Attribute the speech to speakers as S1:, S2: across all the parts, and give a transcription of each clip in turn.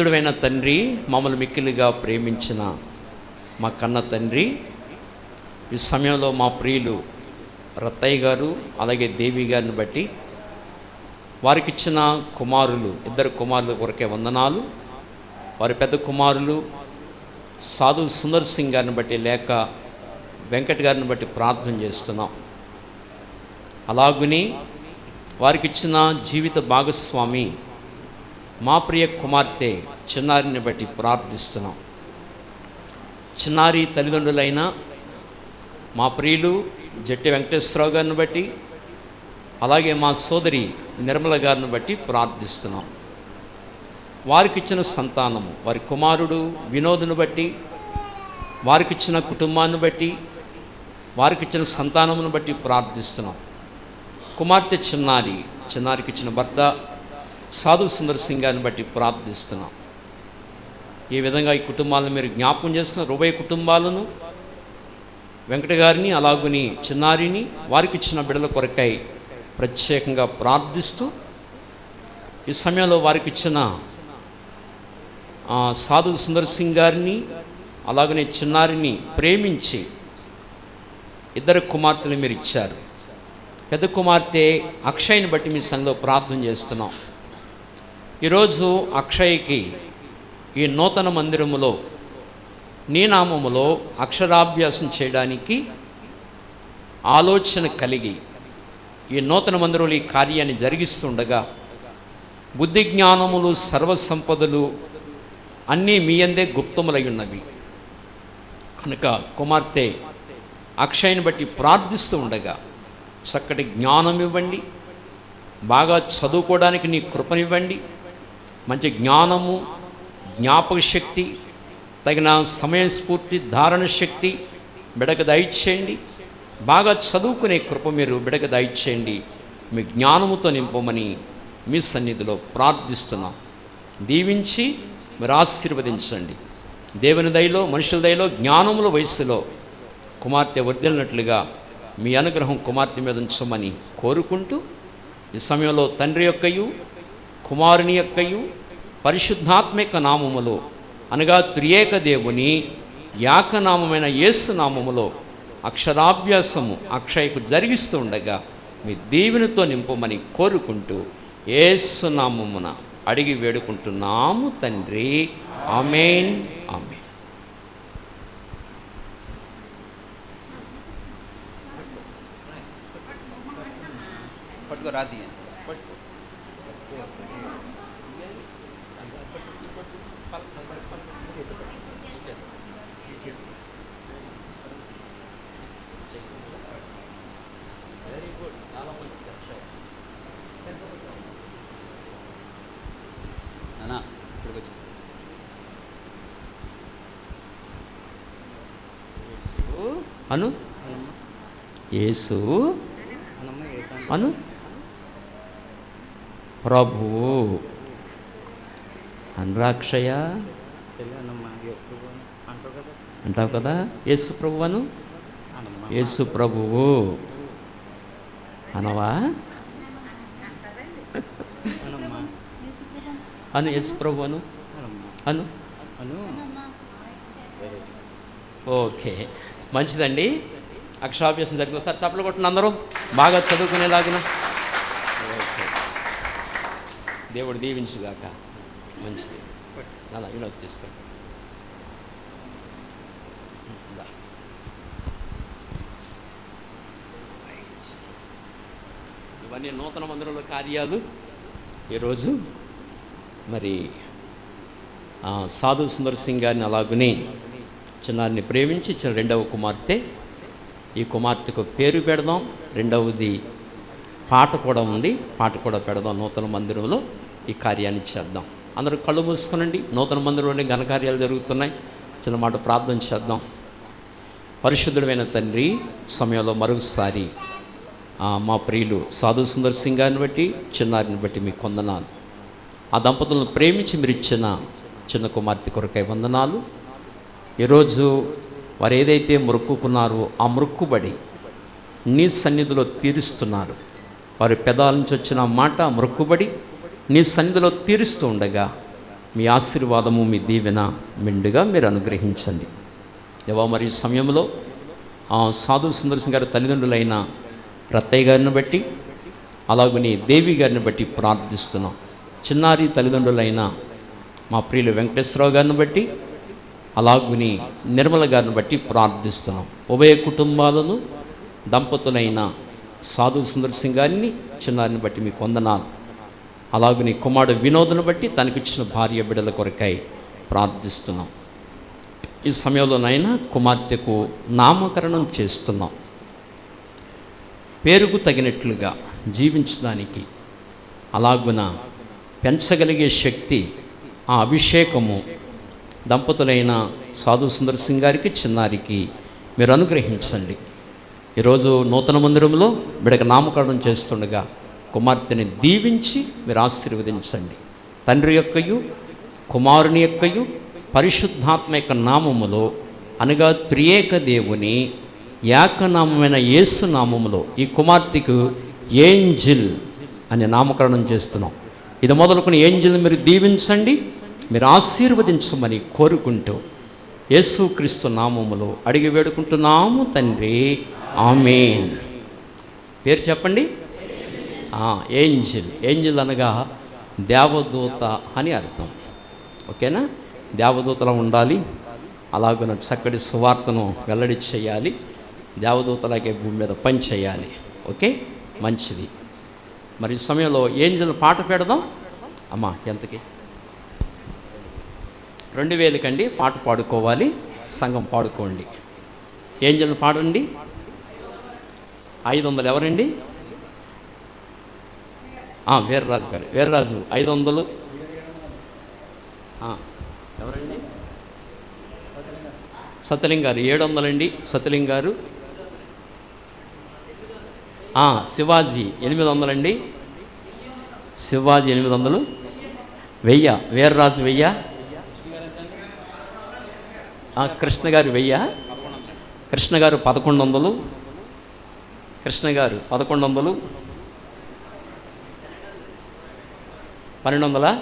S1: పరిశుద్ధుడైన తండ్రి మమ్మల్ని మిక్కిలిగా ప్రేమించిన మా కన్న తండ్రి ఈ సమయంలో మా ప్రియులు రత్తయ్య గారు అలాగే దేవి గారిని బట్టి వారికి ఇచ్చిన కుమారులు ఇద్దరు కుమారులు కొరకే వందనాలు. వారి పెద్ద కుమారులు సాధు సుందర్ సింగ్ గారిని బట్టి లేక వెంకట్ గారిని బట్టి ప్రార్థన చేస్తున్నాం. అలాగుని వారికి ఇచ్చిన జీవిత భాగస్వామి మా ప్రియ కుమార్తె చిన్నారిని బట్టి ప్రార్థిస్తున్నాం. చిన్నారి తల్లిదండ్రులైన మా ప్రియులు జట్టి వెంకటేశ్వరరావు గారిని బట్టి అలాగే మా సోదరి నిర్మల గారిని బట్టి ప్రార్థిస్తున్నాం. వారికిచ్చిన సంతానము వారి కుమారుడు వినోద్ను బట్టి వారికిచ్చిన కుటుంబాన్ని బట్టి వారికిచ్చిన సంతానమును బట్టి ప్రార్థిస్తున్నాం. కుమార్తె చిన్నారి చిన్నారికిచ్చిన భర్త సాధు సుందర్ సింగ్ గారిని బట్టి ప్రార్థిస్తున్నాం. ఈ విధంగా ఈ కుటుంబాలను మీరు జ్ఞాపకం చేస్తున్న ఉభయ కుటుంబాలను వెంకట గారిని అలాగుని చిన్నారిని వారికి ఇచ్చిన బిడల కొరకై ప్రత్యేకంగా ప్రార్థిస్తూ ఈ సమయంలో వారికి ఇచ్చిన సాధు సుందర్ సింగ్ గారిని అలాగనే చిన్నారిని ప్రేమించి ఇద్దరు కుమార్తెలు మీరు ఇచ్చారు. పెద్ద కుమార్తె అక్షయ్ని బట్టి మీ సంఘంలో ప్రార్థన చేస్తున్నాం. ఈరోజు అక్షయ్కి ఈ నూతన మందిరములో నీ నామములో అక్షరాభ్యాసం చేయడానికి ఆలోచన కలిగి ఈ నూతన మందిరంలో ఈ కార్యాన్ని జరిగిస్తుండగా బుద్ధి జ్ఞానములు సర్వసంపదలు అన్నీ మీ అందే గుప్తములై ఉన్నవి. కనుక కుమార్తె అక్షయ్ని బట్టి ప్రార్థిస్తూ ఉండగా చక్కటి జ్ఞానం ఇవ్వండి బాగా చదువుకోవడానికి నీ కృపనివ్వండి మంచి జ్ఞానము జ్ఞాపక శక్తి తగిన సమయస్ఫూర్తి ధారణ శక్తి బిడక దయచేయండి. బాగా చదువుకునే కృప మీరు బిడక దయచేయండి. మీ జ్ఞానముతో నింపమని మీ సన్నిధిలో ప్రార్థిస్తున్నాం. దీవించి మీరు ఆశీర్వదించండి. దేవుని దయలో మనుషుల దయలో జ్ఞానముల వయస్సులో కుమార్తె వర్దిలినట్లుగా మీ అనుగ్రహం కుమార్తె మీద ఉంచమని కోరుకుంటూ ఈ సమయంలో తండ్రి యొక్కయు కుమారుని యొక్కయు పరిశుద్ధాత్మిక నామములో అనగా త్రియేక దేవుని యాకనామమైన యేసు నామములో అక్షరాభ్యాసము అక్షయకు జరిగిస్తూ ఉండగా మీ దీవెనతో నింపమని కోరుకుంటూ ఏసునామమున అడిగి వేడుకుంటున్నాము తండ్రి. ఆమెన్. ఆమెన్.
S2: పట్టుకో
S1: అను? యేసు. అను? ప్రభు. అనురాక్షయ? అంటావు కదా? యేసు ప్రభు అను? యేసు ప్రభువు అనవా? అను యేసు ప్రభు అను అను?
S2: అను?
S1: ఓకే. మంచిదండి. అక్షరాభ్యాసం జరిగింది. సార్ చప్పలు కొట్టిన అందరూ. బాగా చదువుకునేలాగిన. దేవుడు దీవించుగాక. మంచిది. అలా వినోద్ తీసుకో ఇవన్నీ నూతన మందిరంలో కార్యాలు. ఈరోజు మరి సాధు సుందర్ సింగ్ గారిని అలాగుని చిన్నారిని ప్రేమించి ఇచ్చిన రెండవ కుమార్తె. ఈ కుమార్తెకు పేరు పెడదాం. రెండవది పాట కూడా ఉంది. పాట కూడా పెడదాం నూతన మందిరంలో. ఈ కార్యాన్ని చేద్దాం. అందరూ కళ్ళు మూసుకునండి. నూతన మందిరంలోనే ఘనకార్యాలు జరుగుతున్నాయి. చిన్న మాట ప్రార్థన చేద్దాం. పరిశుద్ధుడమైన తండ్రి సమయంలో మరొకసారి మా ప్రియులు సాధు సుందర్ సింగ్ గారిని బట్టి చిన్నారిని బట్టి మీకు వందనాలు ఆ దంపతులను ప్రేమించి మీరు ఇచ్చిన చిన్న కుమార్తె కొరకై వందనాలు. ఈరోజు వారు ఏదైతే మొరుక్కున్నారో ఆ మొరుక్కుబడి నీ సన్నిధిలో తీరుస్తున్నారు. వారి పెదాల నుంచి వచ్చిన మాట మొరుక్కుబడి నీ సన్నిధిలో తీరుస్తూ ఉండగా మీ ఆశీర్వాదము మీ దీవెన మెండుగా మీరు అనుగ్రహించండి. దేవా మరి సమయంలో ఆ సాధు సుందరసింగ్ గారి తల్లిదండ్రులైన రత్తయ్య గారిని బట్టి అలాగనే దేవి గారిని బట్టి ప్రార్థిస్తున్నాం. చిన్నారి తల్లిదండ్రులైన మా ప్రియులు వెంకటేశ్వరరావు గారిని బట్టి అలాగుని నిర్మల గారిని బట్టి ప్రార్థిస్తున్నాం. ఉభయ కుటుంబాలను దంపతులైన సాధు సుందర్ సింగ్ గారిని చిన్నారిని బట్టి మీకు వందనాలు అలాగని కుమారుడు వినోద్ను బట్టి తనకిచ్చిన భార్య బిడ్డల కొరకై ప్రార్థిస్తున్నాం. ఈ సమయంలోనైనా కుమార్తెకు నామకరణం చేస్తున్నాం. పేరుకు తగినట్లుగా జీవించడానికి అలాగున పెంచగలిగే శక్తి ఆ అభిషేకము దంపతులైన సాధు సుందర్ సింగ్ గారికి చిన్నారికి మీరు అనుగ్రహించండి. ఈరోజు నూతన మందిరంలో బిడక నామకరణం చేస్తుండగా కుమార్తెని దీవించి మీరు ఆశీర్వదించండి. తండ్రి యొక్కయు కుమారుని యొక్కయు పరిశుద్ధాత్మ యొక్క నామములో అనగా త్రియేక దేవుని ఏకనామైన యేసు నామములో ఈ కుమార్తెకు ఏంజిల్ అనే నామకరణం చేస్తున్నాం. ఇది మొదలుకొని ఏంజిల్ మీరు దీవించండి. మీరు ఆశీర్వదించమని కోరుకుంటూ యేసుక్రీస్తు నామములో అడిగి వేడుకుంటున్నాము తండ్రి. ఆమెన్. పేరు చెప్పండి? ఏంజిల్. ఏంజిల్ అనగా దేవదూత అని అర్థం. ఓకేనా? దేవదూతలా ఉండాలి. అలాగున చక్కటి సువార్తను వెల్లడి చేయాలి. దేవదూతలాగే భూమి మీద పని చేయాలి. ఓకే? మంచిది. మరి సమయంలో ఏంజిల్ పాట పెడదాం. అమ్మా ఎంతకి? రెండు వేలకండి పాట పాడుకోవాలి సంఘం పాడుకోండి. ఏం ఏంజిల్ పాడండి ఐదు వందలు ఎవరండి? వీరరాజు వీర్రాజు గారు. వీర్రాజు ఐదు వందలు ఎవరండి? సత్యలింగ్ గారు. ఏడు వందలండి సత్యలింగ్ గారు శివాజీ ఎనిమిది వందలండి శివాజీ ఎనిమిది వందలు వెయ్య వీర్రాజు వెయ్య. కృష్ణ గారు వెయ్య? కృష్ణ గారు పదకొండు వందలు. కృష్ణ గారు పదకొండు వందలు. పన్నెండు వందల?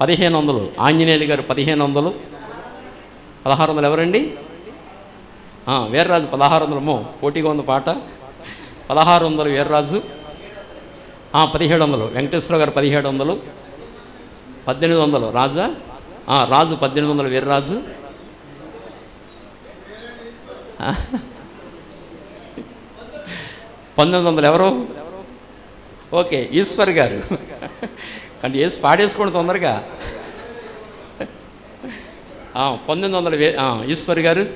S1: పదిహేను వందలు. ఆంజనేయులు గారు పదిహేను వందలు. పదహారు వందలు ఎవరండి? వీర్రాజు పదహారు వందలమో పోటీగా ఉంది పాట. పదహారు వందలు వీర్రాజు. పదిహేడు వందలు. వెంకటేశ్వర గారు పదిహేడు వందలు. పద్దెనిమిది వందలు. రాజా? రాజు పద్దెనిమిది వందలు వీర్రాజు. పంతొమ్మిది వందలు ఎవరు? ఓకే ఈశ్వర్ గారు. కానీ వేసి పాడేసుకోండి తొందరగా. పంతొమ్మిది వందలు వే ఈశ్వర్ గారు.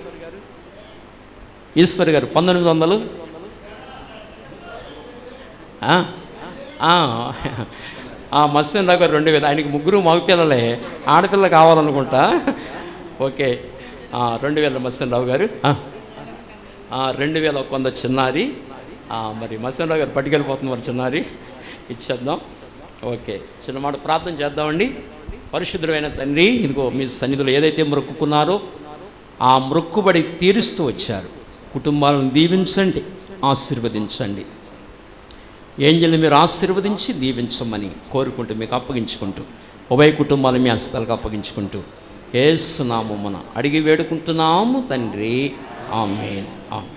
S1: ఈశ్వర్ గారు పంతొమ్మిది వందలు. మత్స్యం దగ్గర గారు రెండు వేలు. ఆయనకి ముగ్గురు మగపిల్లలే. ఆడపిల్ల కావాలనుకుంటా. ఓకే రెండు వేల మత్స్యరావు గారు. రెండు వేల కొంత చిన్నారి. మరి మత్స్యరావు గారు పట్టుకెళ్ళిపోతుంది మరి చిన్నారి. ఇచ్చేద్దాం. ఓకే. చిన్న మాట ప్రార్థన చేద్దామండి. పరిశుద్ధమైన తండ్రి ఇదిగో మీ సన్నిధిలో ఏదైతే మొక్కుకున్నారో ఆ మొక్కుబడి తీరుస్తూ వచ్చారు. కుటుంబాలను దీవించండి ఆశీర్వదించండి. ఏంజల్ని మీరు ఆశీర్వదించి దీవించమని కోరుకుంటూ మీకు అప్పగించుకుంటూ ఉభయ కుటుంబాలు మీ హస్తాలకు అప్పగించుకుంటూ ఏసునామమున అడిగి వేడుకుంటున్నాము తండ్రి. Amen amen